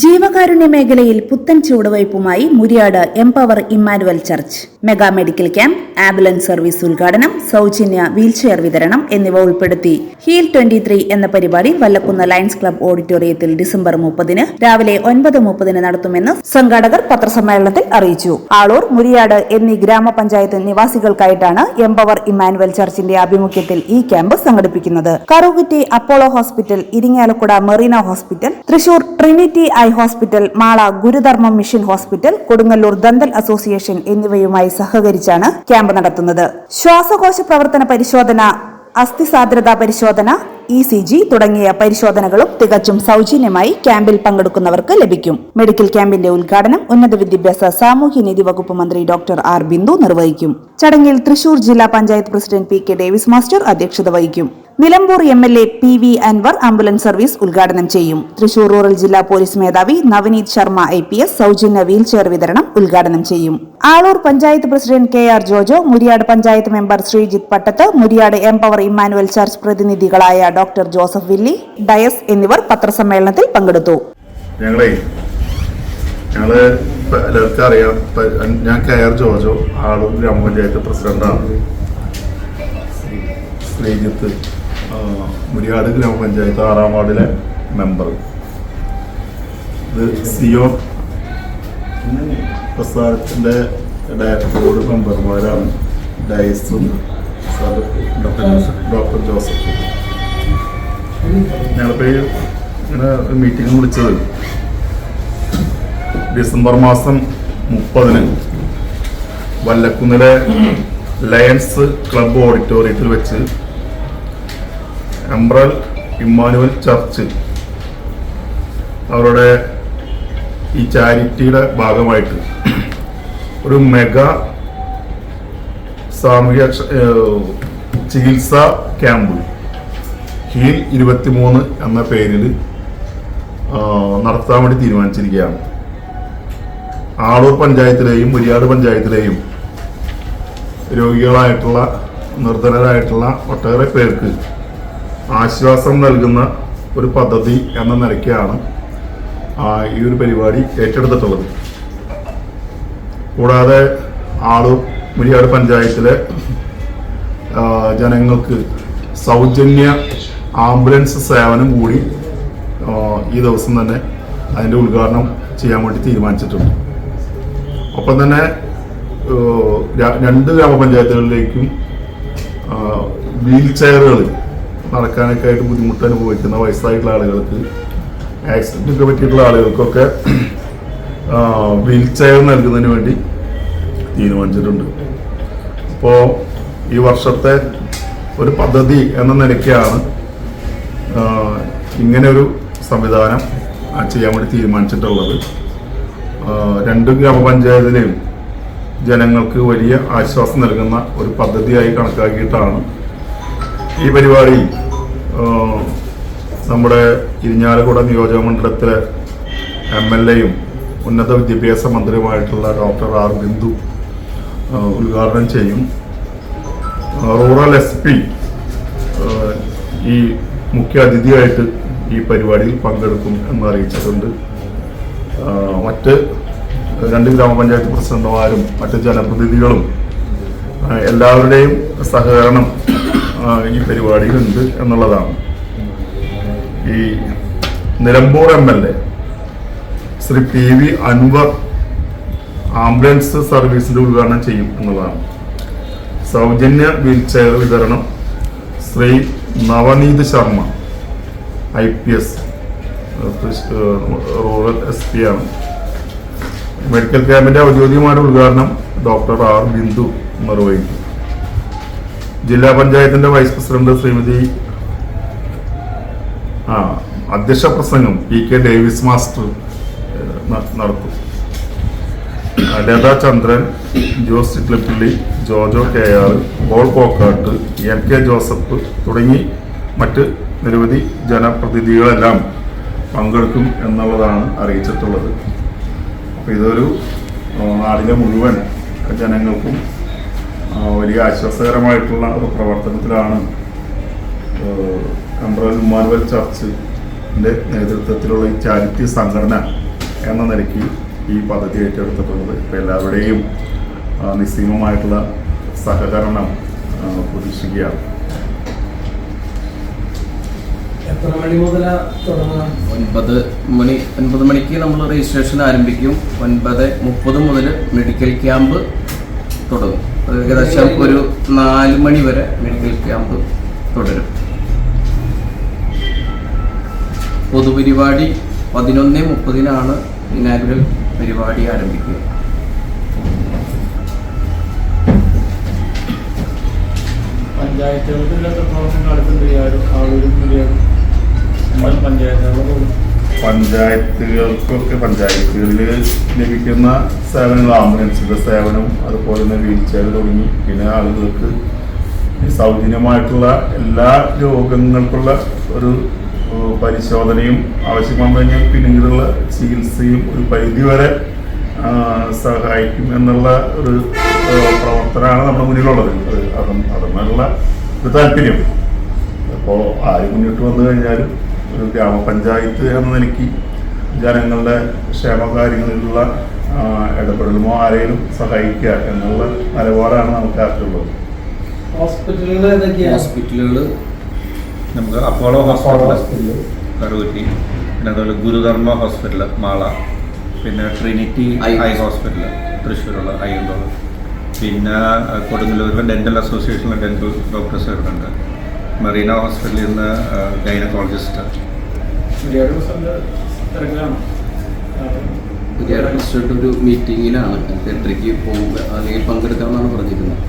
ജീവകാരുണ്യ മേഖലയിൽ പുത്തൻ ചുവടുവയ്പുമായി Muriyad empower Emmanuel church mega medical camp ambulance service ഉദ്ഘാടനം സൗജന്യ വീൽചെയർ വിതരണം എന്നിവ ഉൾപ്പെടുത്തി. ഹീൽ ട്വന്റി എന്ന പരിപാടി വല്ലക്കുന്ന് ലയൺസ് ക്ലബ് ഓഡിറ്റോറിയത്തിൽ ഡിസംബർ മുപ്പതിന് രാവിലെ ഒൻപത് മുപ്പതിന് നടത്തുമെന്ന് സംഘാടകർ പത്രസമ്മേളനത്തിൽ അറിയിച്ചു. ആളൂർ മുരിയാട് എന്നീ ഗ്രാമപഞ്ചായത്ത് നിവാസികൾക്കായിട്ടാണ് എംപവർ ഇമ്മാനുവൽ ചർച്ചിന്റെ ആഭിമുഖ്യത്തിൽ ഈ ക്യാമ്പ് സംഘടിപ്പിക്കുന്നത്. Karukutty Apollo hospital Irinjalakuda Marina hospital Thrissur Trinity eye hospital Mala Gurudharma mission hospital Kodungallur dental association എന്നിവയുമായി സഹകരിച്ചാണ് ക്യാമ്പ് നടത്തുന്നത്. ശ്വാസകോശ പ്രവർത്തന പരിശോധന അസ്ഥി സാന്ദ്രതാ പരിശോധന ഇ സി ജി തുടങ്ങിയ പരിശോധനകളും തികച്ചും സൗജന്യമായി ക്യാമ്പിൽ പങ്കെടുക്കുന്നവർക്ക് ലഭിക്കും. മെഡിക്കൽ ക്യാമ്പിന്റെ ഉദ്ഘാടനം ഉന്നത വിദ്യാഭ്യാസ സാമൂഹ്യനീതി വകുപ്പ് മന്ത്രി ഡോക്ടർ ആർ ബിന്ദു നിർവഹിക്കും. ചടങ്ങിൽ തൃശൂർ ജില്ലാ panchayat president P K Davis master അധ്യക്ഷത വഹിക്കും. Nilambur M L A P V Anvar ambulance service ഉദ്ഘാടനം ചെയ്യും. തൃശൂർ റൂറൽ ജില്ലാ പോലീസ് മേധാവി Navaneeth Sharma I P S സൗജന്യ വീൽചെയർ വിതരണം ഉദ്ഘാടനം ചെയ്യും. Aloor panchayat president K R Jojo Muriyad panchayat member Sreejith Pattath Muriyad empower Emmanuel church പ്രതിനിധികളായ doctor Joseph Willy Dias എന്നിവർ പത്രസമ്മേളനത്തിൽ പങ്കെടുത്തു. ഞങ്ങളെ ഞങ്ങൾ എല്ലാവർക്കും അറിയാം ഞാൻ കെ ആർ ജോജോ ആളൂർ ഗ്രാമപഞ്ചായത്ത് പ്രസിഡന്റാണ്. ശ്രീജിത്ത്. മുരിയാട് ഗ്രാമപഞ്ചായത്ത് ആറാം വാർഡിലെ മെമ്പർ ഇത് സിഒ പ്രസ്ഥാനത്തിന്റെ ഡയറക്ടർ ബോർഡ് മെമ്പർമാരാണ് ഡയസും ഡോക്ടർ ജോസഫ് ഞങ്ങളിപ്പോൾ ഇങ്ങനെ മീറ്റിംഗ് വിളിച്ചത് ഡിസംബർ മാസം മുപ്പതിന്. വല്ലക്കുന്നിലെ ലയൺസ് ക്ലബ് ഓഡിറ്റോറിയത്തിൽ വെച്ച് എംബ്രൽ ഇമ്മാനുവൽ ചർച്ച്. അവരുടെ ഈ ചാരിറ്റിയുടെ ഭാഗമായിട്ട്. ഒരു മെഗാ സാമൂഹ്യ ചികിത്സാ ക്യാമ്പ്. ഹീൽ ഇരുപത്തിമൂന്ന് എന്ന പേരിൽ നടത്താൻ വേണ്ടി തീരുമാനിച്ചിരിക്കുകയാണ്. ആളൂർ പഞ്ചായത്തിലെയും മുരിയാട് പഞ്ചായത്തിലെയും രോഗികളായിട്ടുള്ള നിർധനരായിട്ടുള്ള ഒട്ടേറെ പേർക്ക് ആശ്വാസം നൽകുന്ന ഒരു പദ്ധതി എന്ന നിലയ്ക്കാണ് ഈ ഒരു പരിപാടി ഏറ്റെടുത്തിട്ടുള്ളത്. കൂടാതെ ആളു മുരിയാട് പഞ്ചായത്തിലെ ജനങ്ങൾക്ക് സൗജന്യ ആംബുലൻസ് സേവനം കൂടി ഈ ദിവസം തന്നെ അതിന്റെ ഉദ്ഘാടനം ചെയ്യാൻ വേണ്ടി തീരുമാനിച്ചിട്ടുണ്ട്. ഒപ്പം തന്നെ രണ്ട് ഗ്രാമപഞ്ചായത്തുകളിലേക്കും വീൽ ചെയറുകൾ നടക്കാനൊക്കെ ആയിട്ട് ബുദ്ധിമുട്ട് അനുഭവിക്കുന്ന വയസ്സായിട്ടുള്ള ആളുകൾക്ക് ആക്സിഡന്റ് ഒക്കെ പറ്റിയിട്ടുള്ള ആളുകൾക്കൊക്കെ വീൽ ചെയർ നൽകുന്നതിന് വേണ്ടി തീരുമാനിച്ചിട്ടുണ്ട്. അപ്പോൾ ഈ വർഷത്തെ ഒരു പദ്ധതി എന്ന നിലയ്ക്കാണ് ഇങ്ങനെ ഒരു സംവിധാനം ചെയ്യാൻ വേണ്ടി തീരുമാനിച്ചിട്ടുള്ളത്. രണ്ട് ഗ്രാമപഞ്ചായത്തിലെയും ജനങ്ങൾക്ക് വലിയ ആശ്വാസം നൽകുന്ന ഒരു പദ്ധതിയായി കണക്കാക്കിയിട്ടാണ് ഈ പരിപാടി നമ്മുടെ ഇരിഞ്ഞാലക്കുട നിയോജക മണ്ഡലത്തിലെ എം എൽ എയും ഉന്നത വിദ്യാഭ്യാസ മന്ത്രിയുമായിട്ടുള്ള ഡോക്ടർ ആർ ബിന്ദു ഉദ്ഘാടനം ചെയ്യും. റൂറൽ എസ് പി ഈ മുഖ്യ അതിഥിയായിട്ട് ഈ പരിപാടിയിൽ പങ്കെടുക്കും എന്ന് അറിയിച്ചിട്ടുണ്ട് മറ്റ് രണ്ട് ഗ്രാമപഞ്ചായത്ത് പ്രസിഡന്റുമാരും മറ്റ് ജനപ്രതിനിധികളും എല്ലാവരുടെയും സഹകരണം ഈ പരിപാടിയിലുണ്ട് എന്നുള്ളതാണ്. ഈ Nilambur M L A Shri P V Anvar ambulance സർവീസിന്റെ ഉദ്ഘാടനം ചെയ്യും എന്നുള്ളതാണ്. സൗജന്യ വീൽ ചെയർ വിതരണം Shri Navaneeth Sharma I P S rural S P ആണ്. മെഡിക്കൽ ക്യാമ്പിന്റെ ഔദ്യോഗികമായ ഉദ്ഘാടനം ഡോക്ടർ ആർ ബിന്ദു നിർവഹിക്കും. ജില്ലാ പഞ്ചായത്തിന്റെ വൈസ് പ്രസിഡന്റ് ശ്രീമതി ആ അധ്യക്ഷ പ്രസംഗം പി കെ ഡേവിസ് മാസ്റ്റർ നടത്തും. Latha Chandran Jose Chittilappilly Jojo K R ball Pokkatt N K Joseph തുടങ്ങി മറ്റ് നിരവധി ജനപ്രതിനിധികളെല്ലാം പങ്കെടുക്കും എന്നുള്ളതാണ് അറിയിച്ചിട്ടുള്ളത്. അപ്പോൾ ഇതൊരു നാടിലെ മുഴുവൻ ജനങ്ങൾക്കും വലിയ ആശ്വാസകരമായിട്ടുള്ള ഒരു പ്രവർത്തനത്തിലാണ് കംബ്രൽ ഇമ്മാനുവൽ ചർച്ചിന്റെ നേതൃത്വത്തിലുള്ള ഈ ചാരിറ്റി സംഘടന എന്ന നിലയ്ക്ക് ഈ പദ്ധതി ഏറ്റെടുത്തിട്ടുള്ളത്. ഇപ്പോൾ എല്ലാവരുടെയും നിസ്സീമമായിട്ടുള്ള സഹകരണം പ്രതീക്ഷിക്കുകയാണ്. എത്ര മണി ഒൻപത് മണി ഒൻപത് മണിക്ക് നമ്മൾ രജിസ്ട്രേഷൻ ആരംഭിക്കും. ഒൻപത് മുപ്പത് മുതൽ മെഡിക്കൽ ക്യാമ്പ് തുടങ്ങും. ഏകദേശം ഒരു നാല് മണി വരെ മെഡിക്കൽ ക്യാമ്പ് തുടരും. പൊതുപരിപാടി പതിനൊന്ന് മുപ്പതിനാണ് ഇനാഗുരൽ പരിപാടി ആരംഭിക്കുക. പഞ്ചായത്തുകൾക്ക് എത്രത്തോളം നടക്കുന്നുണ്ട്. ഈ ആരും പഞ്ചായത്തുകൾക്കൊക്കെ പഞ്ചായത്തുകളിൽ ലഭിക്കുന്ന സേവനങ്ങൾ ആംബുലൻസിന്റെ സേവനം അതുപോലെ തന്നെ വീൽ ചെയർ തുടങ്ങി. പിന്നെ ആളുകൾക്ക് സൗജന്യമായിട്ടുള്ള എല്ലാ രോഗങ്ങൾക്കുള്ള ഒരു പരിശോധനയും ആവശ്യമാണ് കഴിഞ്ഞാൽ പിന്നീടുള്ള ചികിത്സയും ഒരു പരിധിവരെ സഹായിക്കും എന്നുള്ള ഒരു പ്രവർത്തനമാണ് നമ്മുടെ മുന്നിലുള്ളത്. അതും അതുമായുള്ള ഒരു താല്പര്യം. അപ്പോൾ ആര് മുന്നിട്ട് വന്നു കഴിഞ്ഞാലും ഒരു ഗ്രാമപഞ്ചായത്ത് എന്ന നിലയ്ക്ക് ജനങ്ങളുടെ ക്ഷേമകാര്യങ്ങളിലുള്ള ഇടപെടലുമോ ആരെയും സഹായിക്കുക എന്നുള്ള നിലപാടാണ് നമുക്ക് ആർക്കുള്ളത്. ഹോസ്പിറ്റലുകൾ ഹോസ്പിറ്റലുകൾ നമുക്ക് അപ്പോളോ ഹോസ്പിറ്റൽ കറൂറ്റി പിന്നെ അതുപോലെ ഗുരുധർമ്മ ഹോസ്പിറ്റൽ മാള പിന്നെ ട്രിനിറ്റി ഐ ഹോസ്പിറ്റൽ തൃശ്ശൂരുള്ള ഐ അയ്യന്തോൾ പിന്നെ കൊടുങ്ങല്ലൂരിലെ ഡെന്റൽ അസോസിയേഷനിലെ ഡെന്റൽ ഡോക്ടേഴ്സ് വരുന്നുണ്ട് മറീന ഹോസ്പിറ്റലിൽ നിന്ന് ഗൈനക്കോളജിസ്റ്റ്. ഒരു മീറ്റിങ്ങിലാണ്. എട്ടരയ്ക്ക് പോവുക അല്ലെങ്കിൽ പങ്കെടുക്കാമെന്നാണ് പറഞ്ഞിരുന്നത്.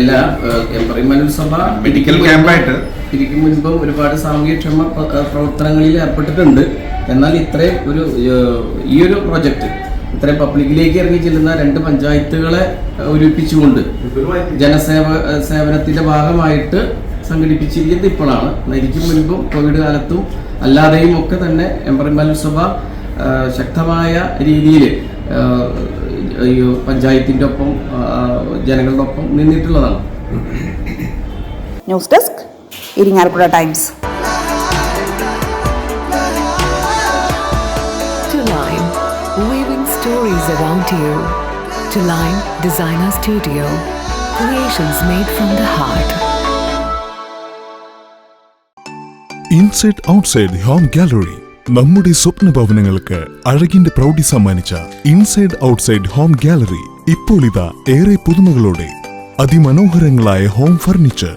എല്ലാ എംപറിമനൽ സഭ മെഡിക്കൽ ക്യാമ്പായിട്ട് ഇതിക്ക് മുൻപ് ഒരുപാട് സാമൂഹ്യക്ഷേമ പ്ര- പ്രവർത്തനങ്ങളിൽ ഏർപ്പെട്ടിട്ടുണ്ട്. എന്നാൽ ഇത്രയും ഒരു ഈ ഒരു പ്രൊജക്റ്റ് ഇത്രയും പബ്ലിക്കിലേക്ക് ഇറങ്ങി ചെല്ലുന്ന രണ്ട് പഞ്ചായത്തുകളെ ഒരുമിപ്പിച്ചുകൊണ്ട് ജനസേവ സേവനത്തിന്റെ ഭാഗമായിട്ട് സംഘടിപ്പിച്ചിരിക്കുന്നത് ഇപ്പോഴാണ്. നരിക്കും മുൻപും കോവിഡ് കാലത്തും അല്ലാതെയും ഒക്കെ തന്നെ എംപറിമനൽ സഭ ശക്തമായ രീതിയിൽ പഞ്ചായത്തിന്റെ ഒപ്പം ജനങ്ങളുടെ ഒപ്പം നിന്നിട്ടുള്ളതാണ്. News desk Irinjalakuda Times. Stories around you. To Line Designer Studio, creations made from the heart. Inside outside home gallery നമ്മുടെ സ്വപ്ന ഭവനങ്ങൾക്ക് അഴകിന്റെ പ്രൗഢി സമ്മാനിച്ച ഇൻസൈഡ് ഔട്ട്സൈഡ് ഹോം ഗാലറി ഇപ്പോൾ ഇതാ ഏറെ പുതുമകളോടെ. അതിമനോഹരങ്ങളായ ഹോം ഫർണിച്ചർ